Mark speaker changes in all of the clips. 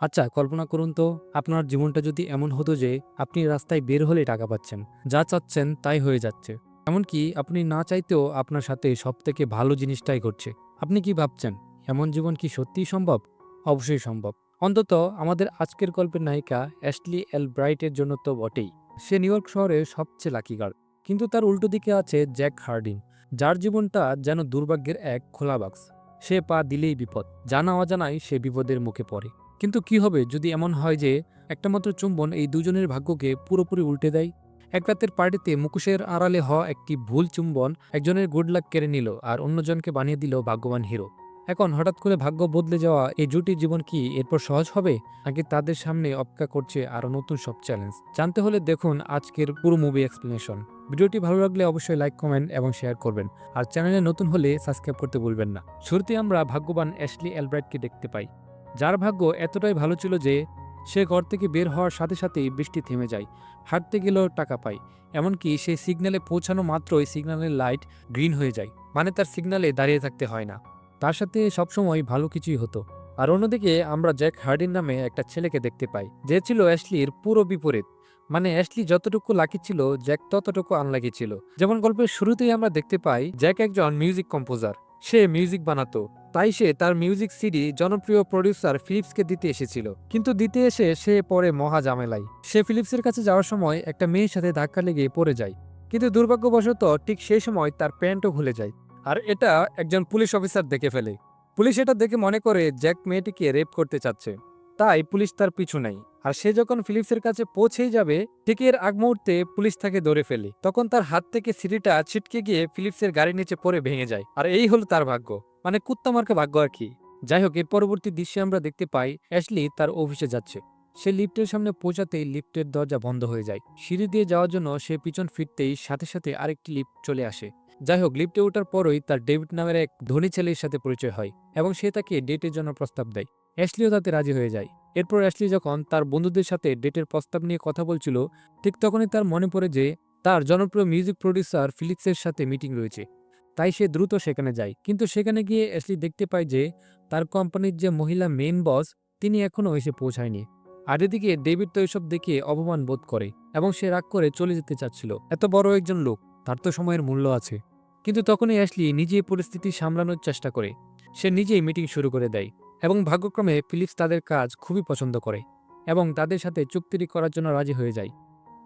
Speaker 1: আচ্ছা কল্পনা করুন তো, আপনার জীবনটা যদি এমন হতো যে আপনি রাস্তায় বের হলে টাকা পাচ্ছেন, যা চাচ্ছেন তাই হয়ে যাচ্ছে। এমনকি আপনি না চাইতেও আপনার সাথে সব থেকে ভালো জিনিসটাই ঘটছে। আপনি কি ভাবছেন, এমন জীবন কি সত্যিই সম্ভব? অবশ্যই সম্ভব। অন্তত আমাদের আজকের গল্পের নায়িকা অ্যাশলি এল ব্রাইটের জন্য তো বটেই। সে নিউ ইয়র্ক শহরের সবচেয়ে লাকি গার্ড কিন্তু তার উল্টো দিকে আছে জ্যাক হার্ডিন, যার জীবনটা যেন দুর্ভাগ্যের এক খোলা বাক্স। সে পা দিলেই বিপদ। জানা অজানায় সে বিপদের মুখে পড়ে। কিন্তু কি হবে যদি এমন হয় যে একটা মাত্র চুম্বন এই দুজনের ভাগ্যকে পুরোপুরি উল্টে দেয়? এক রাতের পার্টিতে মুখোশের আড়ালে হওয়া একটি ভুল চুম্বন একজনের গুড লাক কেড়ে নিল আর অন্যজনকে বানিয়ে দিল ভাগ্যবান হিরো এখন হঠাৎ করে ভাগ্য বদলে যাওয়া এই জুটির জীবন কি এরপর সহজ হবে? নাকি তাদের সামনে অপেক্ষা করছে আরও নতুন সব চ্যালেঞ্জ জানতে হলে দেখুন আজকের পুরো মুভি এক্সপ্লেনেশন ভিডিওটি ভালো লাগলে অবশ্যই লাইক, কমেন্ট এবং শেয়ার করবেন। আর চ্যানেলে নতুন হলে সাবস্ক্রাইব করতে ভুলবেন না। শুরুতে আমরা ভাগ্যবান অ্যাশলি অ্যালব্রাইটকে দেখতে পাই। যার ভাগ্য এতটাই ভালো ছিল যে, সে ঘর থেকে বের হওয়ার সাথে সাথেই বৃষ্টি থেমে যায়। হাঁটতে গেলেও টাকা পায়। এমনকি সে সিগন্যালে পৌঁছানো মাত্রই সিগন্যালের লাইট গ্রিন হয়ে যায়। মানে তার সিগন্যালে দাঁড়িয়ে থাকতে হয় না। তার সাথে সবসময় ভালো কিছুই হতো। আর অন্যদিকে আমরা জ্যাক হার্ডিন নামে একটা ছেলেকে দেখতে পাই। যে ছিল অ্যাশলির পুরো বিপরীত। মানে অ্যাশলি যতটুকু লাকি ছিল, জ্যাক ততটুকু আনলাকি ছিল। যেমন গল্পের শুরুতেই আমরা দেখতে পাই, জ্যাক একজন মিউজিক কম্পোজার সে মিউজিক বানাতো। তাই সে তার মিউজিক সিডি জনপ্রিয় প্রডিউসার ফিলিপসকে দিতে এসেছিল। কিন্তু দিতে এসে সে পরে মহা ঝামেলায়। সে ফিলিপসের কাছে যাওয়ার সময় একটা মেয়ের সাথে ধাক্কা লেগে পড়ে যায়। কিন্তু দুর্ভাগ্যবশত ঠিক সেই সময় তার প্যান্টও খুলে যায়। আর এটা একজন পুলিশ অফিসার দেখে ফেলে। পুলিশ এটা দেখে মনে করে জ্যাক মেয়েটিকে রেপ করতে চাচ্ছে। তাই পুলিশ তার পিছু নেয়। আর সে যখন ফিলিপসের কাছে পৌঁছেই যাবে, ঠিক এর আগ মুহূর্তে পুলিশ তাকে ধরে ফেলে। তখন তার হাত থেকে সিঁড়িটা ছিটকে গিয়ে ফিলিপসের গাড়ির নিচে পড়ে ভেঙে যায়। আর এই হলো তার ভাগ্য। মানে কুত্তা মার্কা ভাগ্য আর কি। যাই হোক, এর পরবর্তী দৃশ্যে আমরা দেখতে পাই, অ্যাশলি তার অফিসে যাচ্ছে। সে লিফটের সামনে পৌঁছাতেই লিফটের দরজা বন্ধ হয়ে যায়। সিঁড়ি দিয়ে যাওয়ার জন্য সে পিছন ফিরতেই সাথে সাথে আরেকটি লিফট চলে আসে। যাই হোক, লিফটে ওঠার পরই তার ডেভিড নামের এক ধনী ছেলের সাথে পরিচয় হয় এবং সে তাকে ডেটের জন্য প্রস্তাব দেয়। অ্যাশলিও তাতে রাজি হয়ে যায়। এরপর অ্যাশলি যখন তার বন্ধুদের সাথে ডেটের প্রস্তাব নিয়ে কথা বলছিল, ঠিক তখনই তার মনে পড়ে যে, তার জনপ্রিয় মিউজিক প্রডিউসার ফিলিক্সের সাথে মিটিং রয়েছে। তাই সে দ্রুত সেখানে যায়। কিন্তু সেখানে গিয়ে অ্যাশলি দেখতে পায় যে, তার কোম্পানির যে মহিলা মেন বস, তিনি এখনও এসে পৌঁছায়নি। আর এদিকে ডেভিড তো এসব দেখে অপমান বোধ করে এবং সে রাগ করে চলে যেতে চাচ্ছিল। এত বড় একজন লোক, তার তো সময়ের মূল্য আছে। কিন্তু তখনই অ্যাশলি নিজেই পরিস্থিতি সামলানোর চেষ্টা করে। সে নিজেই মিটিং শুরু করে দেয়। এবং ভাগ্যক্রমে ফিলিপস তাদের কাজ খুবই পছন্দ করে এবং তাদের সাথে চুক্তি করার জন্য রাজি হয়ে যায়।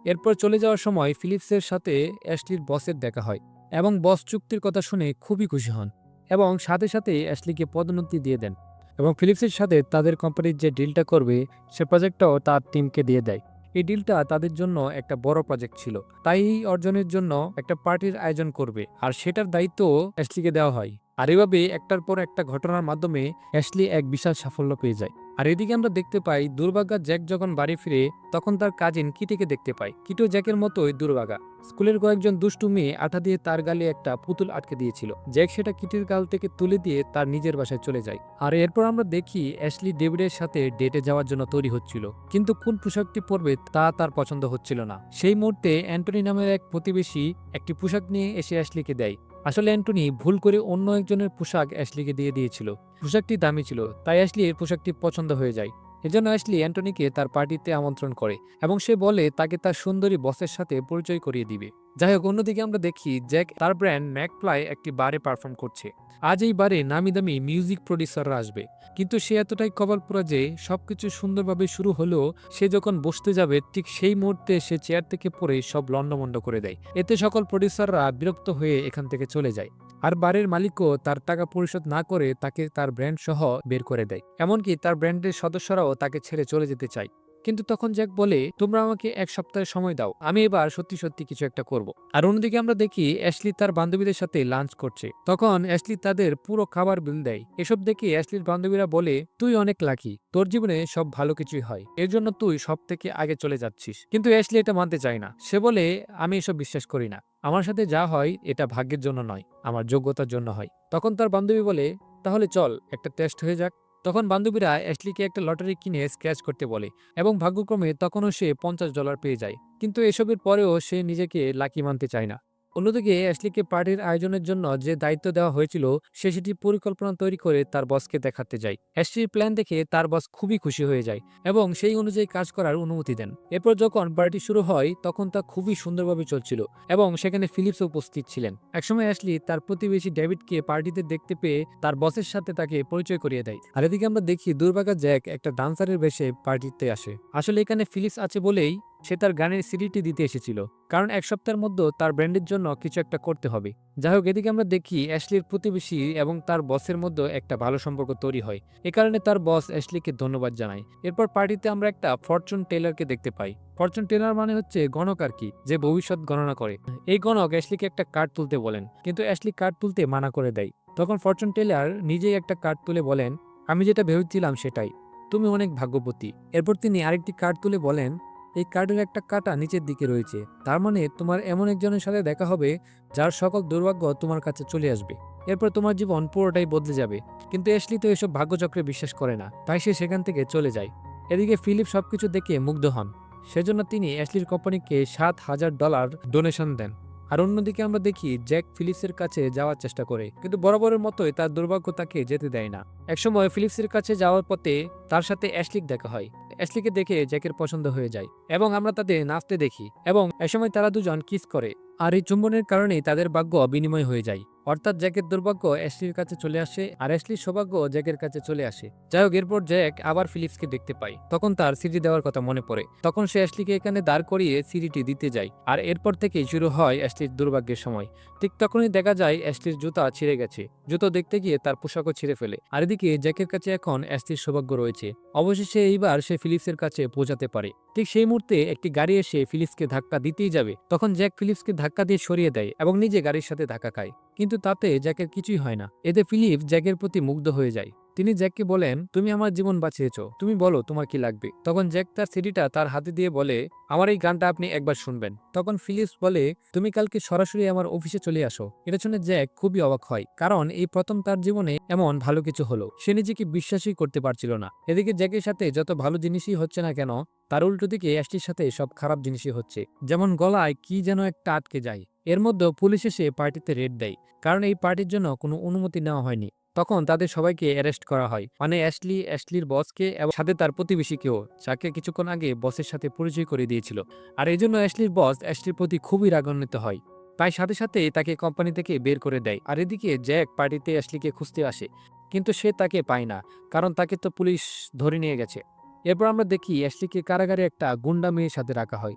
Speaker 1: এরপর চলে যাওয়ার সময় ফিলিপসের সাথে অ্যাশলির বসের দেখা হয় এবং বস চুক্তির কথা শুনে খুবই খুশি হন এবং সাথে সাথে অ্যাশলিকে পদোন্নতি দিয়ে দেন এবং ফিলিপসের সাথে তাদের কোম্পানির যে ডিলটা করবে, সে প্রজেক্টটাও তার টিমকে দিয়ে দেয়। এই ডিলটা তাদের জন্য একটা বড় প্রজেক্ট ছিল, তাই এই অর্জনের জন্য একটা পার্টির আয়োজন করবে আর সেটার দায়িত্ব অ্যাশলিকে দেওয়া হয়। আর এভাবে একটার পর একটা ঘটনার মাধ্যমে অ্যাশলি এক বিশাল সাফল্য পেয়ে যায়। আর এদিকে আমরা দেখতে পাই, দুর্ভাগা জ্যাক যখন বাড়ি ফিরে, তখন তার কাজিন কিটিকে দেখতে পাই কিটো জ্যাকের মতোই দুর্ভাগা। স্কুলের কয়েকজন দুষ্টু মেয়ে আঠা দিয়ে তার গালে একটা পুতুল আটকে দিয়েছিল। জ্যাক সেটা কিটির গাল থেকে তুলে দিয়ে তার নিজের বাসায় চলে যায়। আর এরপর আমরা দেখি, অ্যাশলি ডেভিডের সাথে ডেটে যাওয়ার জন্য তৈরি হচ্ছিল। কিন্তু কোন পোশাকটি পরবে তা তার পছন্দ হচ্ছিল না। সেই মুহূর্তে অ্যান্টনি নামের এক প্রতিবেশী একটি পোশাক নিয়ে এসে অ্যাশলিকে দেয়। আসলে অ্যান্টনি ভুল করে অন্য একজনের পোশাক অ্যাশলিকে দিয়ে দিয়েছিল। পোশাকটি দামি ছিল, তাই অ্যাশলি এর পোশাকটি পছন্দ হয়ে যায়। এজন্য অ্যাশলি অ্যান্টনিকে তার পার্টিতে আমন্ত্রণ করে এবং সে বলে, তাকে তার সুন্দরী বসের সাথে পরিচয় করিয়ে দিবে। যাই হোক, অন্যদিকে আমরা দেখি জ্যাক তার ব্র্যান্ড ম্যাকপ্লাই একটি বারে পারফর্ম করছে। আজ এই বারে নামি দামি মিউজিক প্রডিউসাররা আসবে। কিন্তু সে এতটাই কপালপুরা যে সবকিছু সুন্দরভাবে শুরু হলেও সে যখন বসতে যাবে, ঠিক সেই মুহূর্তে সে চেয়ার থেকে পড়ে সব লণ্ডমণ্ড করে দেয়। এতে সকল প্রডিউসাররা বিরক্ত হয়ে এখান থেকে চলে যায়। আর বারের মালিকও তার টাকা পরিশোধ না করে তাকে তার ব্র্যান্ড সহ বের করে দেয়। এমনকি তার ব্র্যান্ডের সদস্যরাও তাকে ছেড়ে চলে যেতে চায়। কিন্তু তখন জ্যাক বলে, তোমরা আমাকে এক সপ্তাহের সময় দাও, আমি এবার সত্যি সত্যি কিছু একটা করব। আর অন্যদিকে আমরা দেখি অ্যাশলি তার বান্ধবীদের সাথে লাঞ্চ করছে। তখন অ্যাশলি তাদের পুরো খাবার বিল দেয়। এসব দেখে অ্যাশলির বান্ধবীরা বলে, তুই অনেক লাকি, তোর জীবনে সব ভালো কিছুই হয়, এর জন্য তুই সব থেকে আগে চলে যাচ্ছিস। কিন্তু অ্যাশলি এটা মানতে চায় না। সে বলে, আমি এসব বিশ্বাস করি না। আমার সাথে যা হয়, এটা ভাগ্যের জন্য নয়, আমার যোগ্যতার জন্য হয়। তখন তার বান্ধবী বলে, তাহলে চল, একটা টেস্ট হয়ে যাক। তখন বান্ধবীরা অ্যাশলিকে একটা লটারি কিনে স্ক্র্যাচ করতে বলে এবং ভাগ্যক্রমে তখনও সে পঞ্চাশ ডলার পেয়ে যায়। কিন্তু এসবের পরেও সে নিজেকে লাকি মানতে চায় না। অন্যদিকে অ্যাশলিকে পার্টির আয়োজনের জন্য যে দায়িত্ব দেওয়া হয়েছিল, সে সেটি পরিকল্পনা তৈরি করে তার বসকে দেখাতে যায়। অ্যাশলির প্ল্যান দেখে তার বস খুবই খুশি হয়ে যায় এবং সেই অনুযায়ী কাজ করার অনুমতি দেন। এরপর যখন পার্টি শুরু হয়, তখন তা খুবই সুন্দরভাবে চলছিল এবং সেখানে ফিলিপস উপস্থিত ছিলেন। একসময় অ্যাশলি তার প্রতিবেশী ডেভিডকে পার্টিতে দেখতে পেয়ে তার বসের সাথে তাকে পরিচয় করিয়ে দেয়। আর এদিকে আমরা দেখি দুর্ভাগা জ্যাক একটা ডান্সারের বেশে পার্টিতে আসে। আসলে এখানে ফিলিপস আছে বলেই সে তার গানের সিডিটি দিতে এসেছিল, কারণ এক সপ্তাহের মধ্যে তার ব্র্যান্ডের জন্য কিছু একটা করতে হবে। যাই হোক এদিকে আমরা দেখি অ্যাশলির প্রতিবেশী এবং তার বসের মধ্যে একটা ভালো সম্পর্ক তৈরি হয়। এ কারণে তার বস অ্যাশলিকে ধন্যবাদ জানায়। এরপর পার্টিতে আমরা একটা ফরচুন টেলারকে দেখতে পাই। ফরচুন টেলার মানে হচ্ছে গণক আর কি, যে ভবিষ্যৎ গণনা করে। এই গণক অ্যাশলিকে একটা কার্ড তুলতে বলেন, কিন্তু অ্যাশলি কার্ড তুলতে মানা করে দেয়। তখন ফরচুন টেলার নিজেই একটা কার্ড তুলে বলেন, আমি যেটা ভেবেছিলাম সেটাই। তুমি অনেক ভাগ্যবতী। এরপর তিনি আরেকটি কার্ড তুলে বলেন এই কার্ডের একটা কাটা নিচের দিকে রয়েছে। তার মানে তোমার এমন একজনের সাথে দেখা হবে যার সকল দুর্ভাগ্য তোমার কাছে চলে আসবে। এরপর তোমার জীবন পুরোটাই বদলে যাবে। কিন্তু এসলি তো এসব ভাগ্যচক্রে বিশ্বাস করে না, তাই সে সেখান থেকে চলে যায়। এদিকে ফিলিপ সবকিছু দেখে মুগ্ধ হন। সেজন্য তিনি অ্যাশলির কোম্পানিকে সাত হাজার ডলার ডোনেশন দেন। আর অন্যদিকে আমরা দেখি জ্যাক ফিলিপসের কাছে যাওয়ার চেষ্টা করে, কিন্তু বরাবরের মতোই তার দুর্ভাগ্য তাকে যেতে দেয় না। একসময় ফিলিপসের কাছে যাওয়ার পথে তার সাথে অ্যাশলিক দেখা হয়। অ্যাশলিকে দেখে জ্যাকের পছন্দ হয়ে যায় এবং আমরা তাদের নাচতে দেখি এবং এসময় তারা দুজন কিস করে। আর এই চুম্বনের কারণেই তাদের ভাগ্য বিনিময় হয়ে যায়। অর্থাৎ জ্যাকের দুর্ভাগ্য অ্যাশলির কাছে চলে আসে আর অ্যাশলির সৌভাগ্য জ্যাকের কাছে চলে আসে। যাই হোক, এরপর জ্যাক আবার ফিলিপসকে দেখতে পায়। তখন তার সিডি দেওয়ার কথা মনে পড়ে। তখন সে অ্যাশলিকে এখানে দাঁড় করিয়ে সিডিটি দিতে যায়। আর এরপর থেকেই শুরু হয় অ্যাশলির দুর্ভাগ্যের সময়। ঠিক তখনই দেখা যায় অ্যাশলির জুতা ছিঁড়ে গেছে। জুতো দেখতে গিয়ে তার পোশাকও ছিঁড়ে ফেলে। আর এদিকে জ্যাকের কাছে এখন অ্যাশলির সৌভাগ্য রয়েছে। অবশেষে এইবার সে ফিলিপসের কাছে পৌঁছাতে পারে। ঠিক সেই মুহূর্তে একটি গাড়ি এসে ফিলিপসকে ধাক্কা দিতেই যাবে। তখন জ্যাক ফিলিপসকে ধাক্কা দিয়ে সরিয়ে দেয় এবং নিজে গাড়ির সাথে ধাক্কা খায়। কিন্তু তাতে জ্যাকের কিছুই হয় না। এতে ফিলিপ জ্যাকের প্রতি মুগ্ধ হয়ে যায়। তিনি জ্যাককে বলেন, তুমি আমার জীবন বাঁচিয়েছ, তুমি বলো তোমার কি লাগবে? তখন জ্যাক তার সিডিটা তার হাতে দিয়ে বলে, আমার এই গানটা আপনি একবার শুনবেন। তখন ফিলিপস বলে, তুমি কালকে সরাসরি আমার অফিসে চলে আসো। এটা শুনে জ্যাক খুবই অবাক হয়, কারণ এই প্রথম তার জীবনে এমন ভালো কিছু হলো, সে নিজেকে বিশ্বাসই করতে পারছিল না। এদিকে জ্যাকের সাথে যত ভালো জিনিসই হচ্ছে না কেন, তার উল্টো দিকে অ্যাশটির সাথে সব খারাপ জিনিসই হচ্ছে, যেমন গলায় কি যেন একটা আটকে যায়। এর মধ্যে পুলিশ এসে পার্টিতে রেড দেয়, কারণ এই পার্টির জন্য কোনো অনুমতি নেওয়া হয়নি। তখন তাদের সবাইকে অ্যারেস্ট করা হয়। মানে অ্যাশলি, অ্যাশলির বসকে এবং সাথে তার প্রতিবেশীকেও, যাকে কিছুক্ষণ আগে বসের সাথে পরিচয় করে দিয়েছিল। আর এই জন্য অ্যাশলির বস অ্যাশলির প্রতি খুবই রাগান্বিত হয়। তাই সাথে সাথে তাকে কোম্পানি থেকে বের করে দেয়। আর এদিকে জ্যাক পার্টিতে অ্যাশলিকে খুঁজতে আসে। কিন্তু সে তাকে পায় না, কারণ তাকে তো পুলিশ ধরে নিয়ে গেছে। এরপর আমরা দেখি অ্যাশলিকে কারাগারে একটা গুন্ডা মেয়ের সাথে রাখা হয়।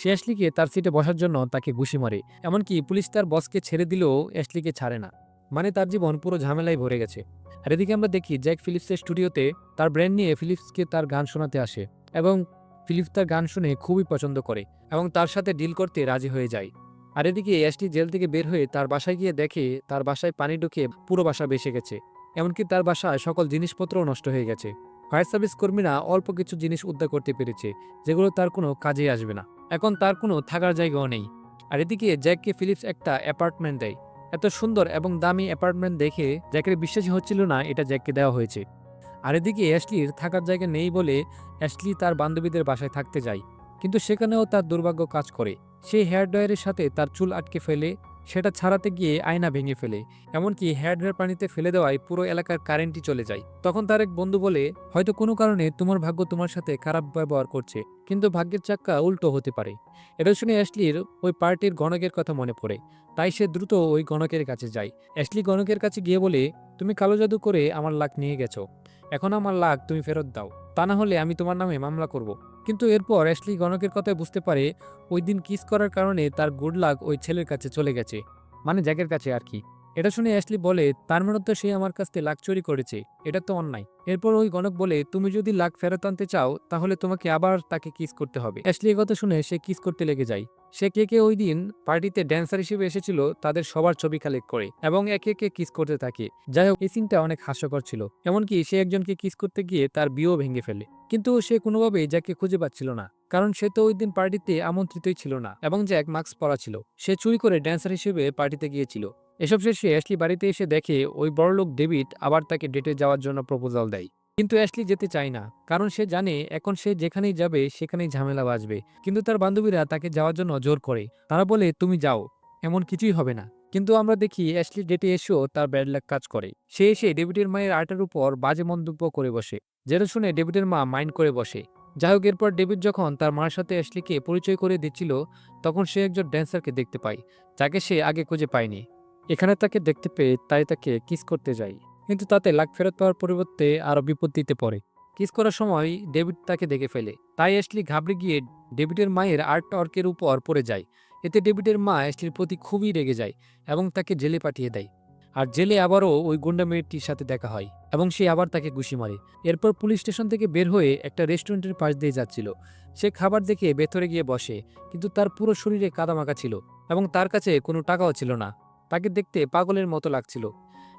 Speaker 1: সে অ্যাশলিকে তার সিটে বসার জন্য তাকে ঘুষি মারে। এমনকি পুলিশ তার বসকে ছেড়ে দিলেও অ্যাশলিকে ছাড়ে না। মানে তার জীবন পুরো ঝামেলায় ভরে গেছে। আর এদিকে আমরা দেখি জ্যাক ফিলিপসের স্টুডিওতে তার ব্র্যান্ড নিয়ে ফিলিপসকে তার গান শোনাতে আসে এবং ফিলিপস তার গান শুনে খুবই পছন্দ করে এবং তার সাথে ডিল করতে রাজি হয়ে যায়। আর এদিকে অ্যাশলি জেল থেকে বের হয়ে তার বাসায় গিয়ে দেখে তার বাসায় পানি ঢুকে পুরো বাসা বেসে গেছে। এমনকি তার বাসায় সকল জিনিসপত্রও নষ্ট হয়ে গেছে। ফায়ার সার্ভিস কর্মীরা অল্প কিছু জিনিস উদ্ধার করতে পেরেছে, যেগুলো তার কোনো কাজে আসবে না। এখন তার কোনো থাকার জায়গাও নেই। আর এদিকে জ্যাককে ফিলিপস একটা অ্যাপার্টমেন্ট দেয়। এত সুন্দর এবং দামি অ্যাপার্টমেন্ট দেখে জ্যাকের বিশ্বাসই হচ্ছিল না এটা জ্যাককে দেওয়া হয়েছে। আর এদিকে অ্যাশলির থাকার জায়গা নেই বলে অ্যাশলি তার বান্ধবীদের বাসায় থাকতে যায়। কিন্তু সেখানেও তার দুর্ভাগ্য কাজ করে। সেই হেয়ার ড্রয়ারের সাথে তার চুল আটকে ফেলে সেটা ছাড়াতে গিয়ে আয়না ভেঙে ফেলে, এমনকি হেয়ার ড্রয়ার পানিতে ফেলে দেওয়ায় পুরো এলাকার কারেন্টই চলে যায়। তখন তার এক বন্ধু বলে, হয়তো কোনো কারণে তোমার ভাগ্য তোমার সাথে খারাপ ব্যবহার করছে, কিন্তু ভাগ্যের চাক্কা উল্টো হতে পারে। এটা শুনে অ্যাশলির ওই পার্টির গণকের কথা মনে পড়ে। তাই সে দ্রুত ওই গণকের কাছে যায়। অ্যাশলি গণকের কাছে গিয়ে বলে, তুমি কালো জাদু করে আমার লাখ নিয়ে গেছো। এখন আমার লাখ তুমি ফেরত দাও। তা না হলে আমি তোমার নামে মামলা করব। কিন্তু এরপর অ্যাশলি গণকের কথায় বুঝতে পারে, ওই দিন কিস করার কারণে তার গুড লাক ওই ছেলের কাছে চলে গেছে। মানে জ্যাকের কাছে আর কি। এটা শুনে অ্যাশলি বলে, তার মানে তো সে আমার কাছ থেকে লাখ চুরি করেছে, এটা তো অন্যায়। এরপর ওই গণক বলে, তুমি যদি লাখ ফেরত আনতে চাও, তাহলে তোমাকে আবার তাকে কিস করতে হবে। অ্যাশলি কথা শুনে সে কিস করতে লেগে যায়। সে কে কে ওই দিন পার্টিতে ড্যান্সার হিসেবে এসেছিল, তাদের সবার ছবি কালেক্ট করে এবং একে একে কিস করতে থাকে। যাই হোক, এই সিনটা অনেক হাস্যকর ছিল। এমনকি সে একজনকে কিস করতে গিয়ে তার বিয়েও ভেঙে ফেলে। কিন্তু সে কোনোভাবেই যাকে খুঁজে পাচ্ছিল না, কারণ সে তো ওই দিন পার্টিতে আমন্ত্রিতই ছিল না এবং জ্যাক মাস্ক পরা ছিল। সে চুরি করে ড্যান্সার হিসেবে পার্টিতে গিয়েছিল। এসব শেষে অ্যাশলি বাড়িতে এসে দেখে ওই বড়লোক ডেভিড আবার তাকে ডেটে যাওয়ার জন্য প্রপোজাল দেয়। কিন্তু অ্যাশলি যেতে চায় না, কারণ সে জানে এখন সে যেখানেই যাবে সেখানেই ঝামেলা বাজবে কিন্তু তার বান্ধবীরা তাকে যাওয়ার জন্য জোর করে। তারা বলে, তুমি যাও, এমন কিছুই হবে না। কিন্তু আমরা দেখি অ্যাশলি ডেটে এসেও তার ব্যাড লাক কাজ করে। সে এসে ডেভিডের মায়ের আর্টের উপর বাজে মন্তব্য করে বসে। যেটা শুনে ডেভিডের মা মাইন্ড করে বসে। যাই হোক, এরপর ডেভিড যখন তার মার সাথে অ্যাশলিকে পরিচয় করে দিচ্ছিল, তখন সে একজন ড্যান্সারকে দেখতে পায়, যাকে সে আগে খুঁজে পায়নি। এখানে তাকে দেখতে পেয়ে তাই তাকে কিস করতে যায় কিন্তু তাতে লাখ ফেরত পাওয়ার পরিবর্তে আরও বিপত্তিতে পড়ে। কিস করার সময় ডেভিড তাকে দেখে ফেলে। তাই অ্যাশলি ঘাবড়ে গিয়ে ডেভিডের মায়ের আর্ট অর্কের উপর পড়ে যায়। এতে ডেভিডের মা অ্যাশলির প্রতি খুবই রেগে যায় এবং তাকে জেলে পাঠিয়ে দেয়। আর জেলে আবারও ওই গুন্ডা মেয়েটির সাথে দেখা হয় এবং সে আবার তাকে ঘুষি মারে। এরপর পুলিশ স্টেশন থেকে বের হয়ে একটা রেস্টুরেন্টের পাশ দিয়ে যাচ্ছিল। সে খাবার দেখে ভেতরে গিয়ে বসে, কিন্তু তার পুরো শরীরে কাদামাকা ছিল এবং তার কাছে কোনো টাকাও ছিল না। তাকে দেখতে পাগলের মতো লাগছিল।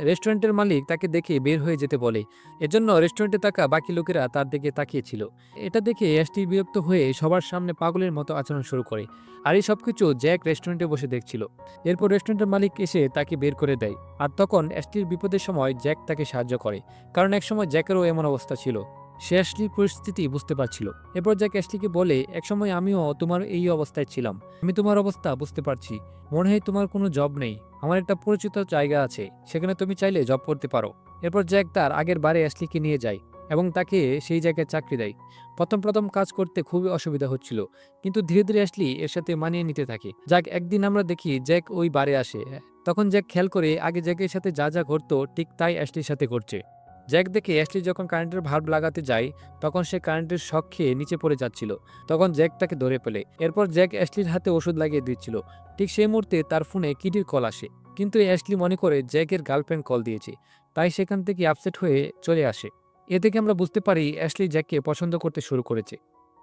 Speaker 1: রেস্টুরেন্টের মালিক তাকে দেখে বের হয়ে যেতে বলে। এজন্য রেস্টুরেন্টে থাকা বাকি লোকেরা তার দিকে তাকিয়েছিল। এটা দেখে অ্যাশটি বিরক্ত হয়ে সবার সামনে পাগলের মতো আচরণ শুরু করে। আর এই সবকিছু জ্যাক রেস্টুরেন্টে বসে দেখছিল। এরপর রেস্টুরেন্টের মালিক এসে তাকে বের করে দেয়। আর তখন অ্যাশটির বিপদের সময় জ্যাক তাকে সাহায্য করে। কারণ একসময় জ্যাকেরও এমন অবস্থা ছিল। সে অ্যাশলির পরিস্থিতি বুঝতে পারছিল। এরপর জ্যাক অ্যাশলিকে বলে, একসময় আমিও তোমার এই অবস্থায় ছিলাম। আমি তোমার অবস্থা বুঝতে পারছি। মনে হয় তোমার কোনো জব নেই। আমার একটা পরিচিত জায়গা আছে। সেখানে তুমি চাইলে জব করতে পারো। এরপর জ্যাক তার আগের বারে অ্যাশলিকে নিয়ে যায় এবং তাকে সেই জায়গায় চাকরি দেয়। প্রথম প্রথম কাজ করতে খুবই অসুবিধা হচ্ছিল, কিন্তু ধীরে ধীরে অ্যাশলি এর সাথে মানিয়ে নিতে থাকে। যাক একদিন আমরা দেখি জ্যাক ওই বারে আসে। তখন জ্যাক খেয়াল করে আগে জ্যাকের সাথে যা যা ঘটতো, ঠিক তাই অ্যাশলির সাথে ঘটছে। জ্যাক দেখে অ্যাশলি যখন কারেন্টের ভাল্ব লাগাতে যায়, তখন সে কারেন্টের শখ খেয়ে নিচে পড়ে যাচ্ছিল। তখন জ্যাক তাকে ধরে ফেলে। এরপর জ্যাক অ্যাশলির হাতে ওষুধ লাগিয়ে দিচ্ছিল। ঠিক সেই মুহূর্তে তার ফোনে কিটির কল আসে। কিন্তু অ্যাশলি মনে করে জ্যাকের গার্লফ্রেন্ড কল দিয়েছে। তাই সেখান থেকে আপসেট হয়ে চলে আসে। এ থেকে আমরা বুঝতে পারি অ্যাশলি জ্যাককে পছন্দ করতে শুরু করেছে।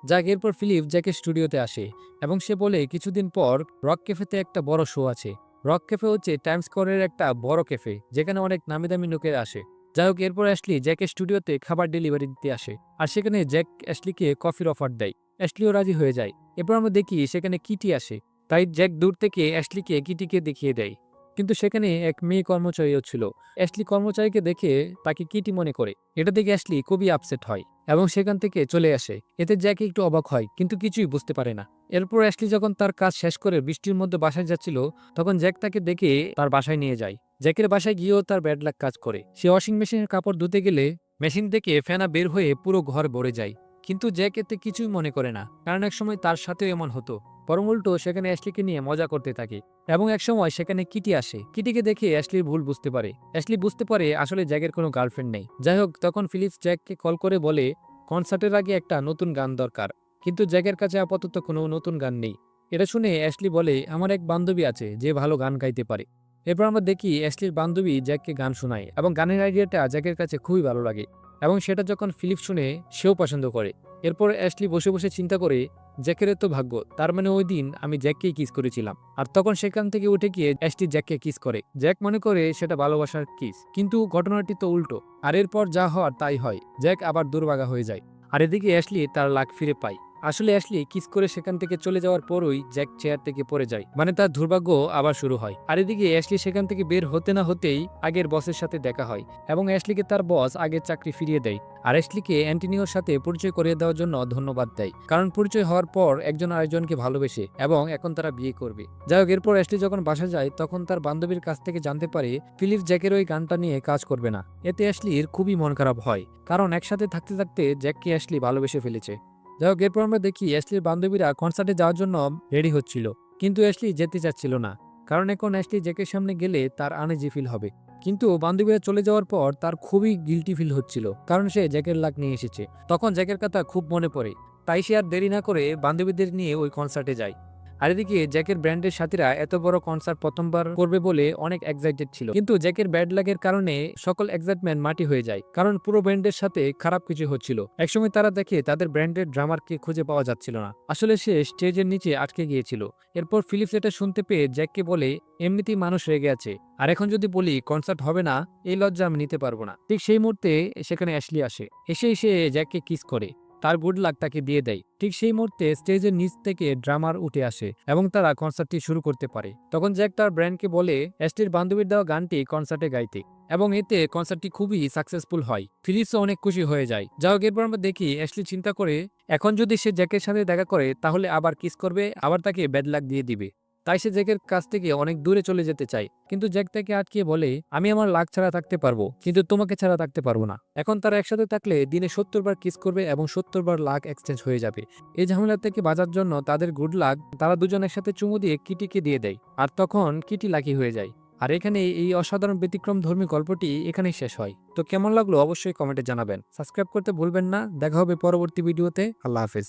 Speaker 1: যাক এরপর ফিলিপ জ্যাকের স্টুডিওতে আসে এবং সে বলে, কিছুদিন পর রক ক্যাফেতে একটা বড় শো আছে। রক ক্যাফে হচ্ছে টাইম স্কোয়ারের একটা বড় ক্যাফে, যেখানে অনেক নামি দামি লোকেরা আসে। যাই হোক, এরপর অ্যাশলি জ্যাকের স্টুডিওতে খাবার ডেলিভারি দিতে আসে, আর সেখানে জ্যাক অ্যাশলিকে কফির অফার দেয়। অ্যাশলিও রাজি হয়ে যায়। এরপর আমরা দেখি সেখানে কিটি আসে। তাই জ্যাক দূর থেকে অ্যাশলিকে কিটিকে দেখিয়ে দেয়। কিন্তু সেখানে এক মেয়ে কর্মচারীও ছিল। অ্যাশলি কর্মচারীকে দেখে তাকে কিটি মনে করে। এটা দেখে অ্যাশলি খুবই আপসেট হয় এবং সেখান থেকে চলে আসে। এতে জ্যাক একটু অবাক হয়, কিন্তু কিছুই বুঝতে পারে না। এরপর অ্যাশলি যখন তার কাজ শেষ করে বৃষ্টির মধ্যে বাসায় যাচ্ছিল, তখন জ্যাক তাকে দেখে তার বাসায় নিয়ে যায়। জ্যাকের বাসায় গিয়েও তার ব্যাড লাক কাজ করে। সে ওয়াশিং মেশিনের কাপড় ধুতে গেলে মেশিন থেকে ফেনা বের হয়ে পুরো ঘর ভরে যায়। কিন্তু জ্যাক এতে কিছুই মনে করে না, কারণ এক সময় তার সাথেও এমন হতো। বরং উল্টো, সেখানে অ্যাশলিকে নিয়ে মজা করতে থাকে এবং একসময় সেখানে কিটি আসে। কিটিকে দেখে অ্যাশলির ভুল বুঝতে পারে। অ্যাশলি বুঝতে পারে আসলে জ্যাকের কোনো গার্লফ্রেন্ড নেই। যাই হোক, তখন ফিলিপস জ্যাককে কল করে বলে, কনসার্টের আগে একটা নতুন গান দরকার। কিন্তু জ্যাকের কাছে আপাতত কোনো নতুন গান নেই। এটা শুনে অ্যাশলি বলে, আমার এক বান্ধবী আছে যে ভালো গান গাইতে পারে। এরপর আমরা দেখি অ্যাশলির বান্ধবী জ্যাককে গান শোনায় এবং গানের আইডিয়াটা জ্যাকের কাছে খুবই ভালো লাগে এবং সেটা যখন ফিলিপ শুনে সেও পছন্দ করে। এরপর অ্যাশলি বসে বসে চিন্তা করে জ্যাকের তো ভাগ্য। তার মানে ওই দিন আমি জ্যাককেই কিস করেছিলাম। আর তখন সেখান থেকে উঠে গিয়ে অ্যাশলি জ্যাককে কিস করে। জ্যাক মনে করে সেটা ভালোবাসার কিস, কিন্তু ঘটনাটি তো উল্টো। আর এরপর যা হওয়ার তাই হয়। জ্যাক আবার দুর্ভাগা হয়ে যায়। আর এদিকে অ্যাশলি তার লাক ফিরে পায়। আসলে অ্যাশলি কিস করে সেখান থেকে চলে যাওয়ার পরই জ্যাক চেয়ার থেকে পড়ে যায়। মানে তার দুর্ভাগ্য আবার শুরু হয়। আর এদিকে অ্যাশলি সেখান থেকে বের হতে না হতেই আগের বসের সাথে দেখা হয় এবং অ্যাশলিকে তার বস আগের চাকরি ফিরিয়ে দেয়। আর অ্যাশলিকে অ্যান্টিনিওর সাথে পরিচয় করিয়ে দেওয়ার জন্য ধন্যবাদ দেয়। কারণ পরিচয় হওয়ার পর একজন আরেকজনকে ভালোবেসে এবং এখন তারা বিয়ে করবে। যাই হোক, এরপর অ্যাশলি যখন বাসা যায়, তখন তার বান্ধবীর কাছ থেকে জানতে পারে ফিলিপ জ্যাকের ওই গানটা নিয়ে কাজ করবে না। এতে অ্যাশলির খুবই মন খারাপ হয়। কারণ একসাথে থাকতে থাকতে জ্যাককে অ্যাশলি ভালোবেসে ফেলেছে। যাই হোক এরপর আমরা দেখি অ্যাশলির বান্ধবীরা কনসার্টে যাওয়ার জন্য রেডি হচ্ছিল। কিন্তু অ্যাশলি যেতে চাচ্ছিল না। কারণ এখন অ্যাশলি জ্যাকের সামনে গেলে তার আনেজি ফিল হবে। কিন্তু বান্ধবীরা চলে যাওয়ার পর তার খুবই গিলটি ফিল হচ্ছিল। কারণ সে জ্যাকের লাক নিয়ে এসেছে। তখন জ্যাকের কথা খুব মনে পড়ে। তাই সে আর দেরি না করে বান্ধবীদের নিয়ে ওই কনসার্টে যায়। আর এদিকে জ্যাকের ব্র্যান্ডের সাথীরা এত বড় কনসার্ট প্রথমবার করবে বলে অনেক এক্সাইটেড ছিল। কিন্তু জ্যাকের ব্যাড লাগের কারণে সকল এক্সাইটমেন্ট মাটি হয়ে যায়। কারণ পুরো ব্র্যান্ডের সাথে খারাপ কিছু হচ্ছিল। একসময় তারা দেখে তাদের ব্র্যান্ডের ড্রামারকে খুঁজে পাওয়া যাচ্ছিল না। আসলে সে স্টেজের নিচে আটকে গিয়েছিল। এরপর ফিলিপস এটা শুনতে পেয়ে জ্যাককে বলে, এমনিতেই মানুষ রেগে আছে আর এখন যদি বলি কনসার্ট হবে না, এই লজ্জা আমি নিতে পারব না। ঠিক সেই মুহূর্তে সেখানে অ্যাশলি আসে। এসে এসে জ্যাককে কিস করে। তার গুড লাক তাকে দিয়ে দেয়। ঠিক সেই মুহূর্তে স্টেজের নিচ থেকে ড্রামার উঠে আসে এবং তারা কনসার্টটি শুরু করতে পারে। তখন জ্যাক তার ব্র্যান্ডকে বলে, অ্যাস্টির বান্ধবীর দেওয়া গানটি কনসার্টে গাইতে। এবং এতে কনসার্টটি খুবই সাকসেসফুল হয়। ফিলিপসও অনেক খুশি হয়ে যায়। যা হোক, এরপর আমরা দেখি অ্যাশলি চিন্তা করে, এখন যদি সে জ্যাকের সাথে দেখা করে, তাহলে আবার কিস করবে, আবার তাকে ব্যাড লাক দিয়ে দিবে। তাই সে জ্যাকের কাছ থেকে অনেক দূরে চলে যেতে চায়। কিন্তু জ্যাক তাকে আটকিয়ে বলে, আমি আমার লাক ছাড়া থাকতে পারব, কিন্তু তোমাকে ছাড়া থাকতে পারব না। এখন তারা একসাথে থাকলে দিনে সত্তর বার কিস করবে এবং সত্তর বার লাক এক্সচেঞ্জ হয়ে যাবে। এই ঝামেলা থেকে বাঁচার জন্য তাদের গুড লাক, তারা দুজন একসাথে চুমু দিয়ে কিটিকে দিয়ে দেয়, আর তখন কিটি লাকি হয়ে যায়। আর এখানে এই অসাধারণ ব্যতিক্রম ধর্মী গল্পটি এখানেই শেষ হয়। তো কেমন লাগল অবশ্যই কমেন্টে জানাবেন। সাবস্ক্রাইব করতে ভুলবেন না। দেখা হবে পরবর্তী ভিডিওতে। আল্লাহ হাফেজ।